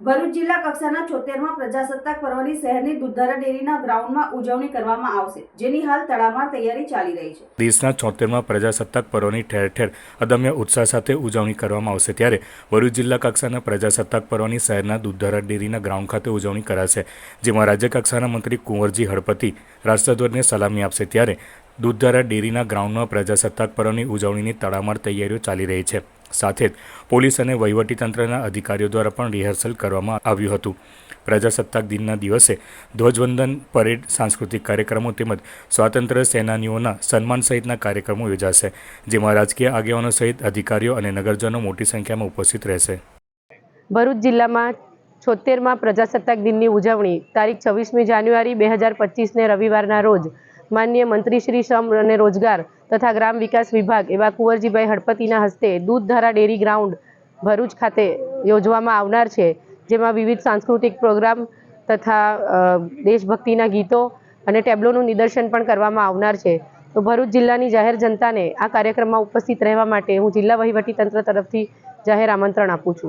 ભરૂચ જિલ્લા કક્ષાના છોતેરમાં પ્રજાસત્તાક પર્વની શહેરની દુધારા ડેરીના ગ્રાઉન્ડમાં ઉજવણી કરવામાં આવશે, જેની હાલ તડામાર તૈયારી ચાલી રહી છે. દેશના છોતેરમાં પ્રજાસત્તાક પર્વની ઠેર ઠેર અદમ્ય ઉત્સાહ સાથે ઉજવણી કરવામાં આવશે, ત્યારે ભરૂચ જિલ્લા કક્ષાના પ્રજાસત્તાક પર્વની શહેરના દૂધધારા ડેરીના ગ્રાઉન્ડ ખાતે ઉજવણી કરાશે, જેમાં રાજ્ય કક્ષાના મંત્રી કુંવરજી હળપતિ રાષ્ટ્રધ્વજને સલામી આપશે, ત્યારે દૂધધારા ડેરીના ગ્રાઉન્ડમાં પ્રજાસત્તાક પર્વની ઉજવણીની તડામાર તૈયારીઓ ચાલી રહી છે. સાથે જ પોલીસ અને વહીવટીતંત્રના અધિકારીઓ દ્વારા પણ રિહર્સલ કરવામાં આવ્યું હતું. પ્રજાસત્તાક દિનના દિવસે ધ્વજવંદન પરેડ સાંસ્કૃતિક કાર્યક્રમો તેમજ સ્વાતંત્ર્ય સેનાનીઓના સન્માન સહિતના કાર્યક્રમો યોજાશે, જેમાં રાજકીય આગેવાનો સહિત અધિકારીઓ અને નગરજનો મોટી સંખ્યામાં ઉપસ્થિત રહેશે. ભરૂચ જિલ્લામાં છોતેરમાં પ્રજાસત્તાક દિનની ઉજવણી, તારીખ છવ્વીસમી જાન્યુઆરી બે હજાર પચીસને રવિવારના રોજ માન્ય મંત્રી શ્રી શ્રમ અને રોજગાર તથા ગ્રામ વિકાસ વિભાગ એવા કુંવરજીભાઈ હળપતિના હસ્તે દૂધધારા ડેરી ગ્રાઉન્ડ ભરૂચ ખાતે યોજવામાં આવનાર છે, જેમાં વિવિધ સાંસ્કૃતિક પ્રોગ્રામ તથા દેશભક્તિના ગીતો અને ટેબ્લોનું નિદર્શન પણ કરવામાં આવનાર છે. તો ભરૂચ જિલ્લાની જાહેર જનતાને આ કાર્યક્રમમાં ઉપસ્થિત રહેવા માટે હું જિલ્લા વહીવટી તંત્ર તરફથી જાહેર આમંત્રણ આપું છું.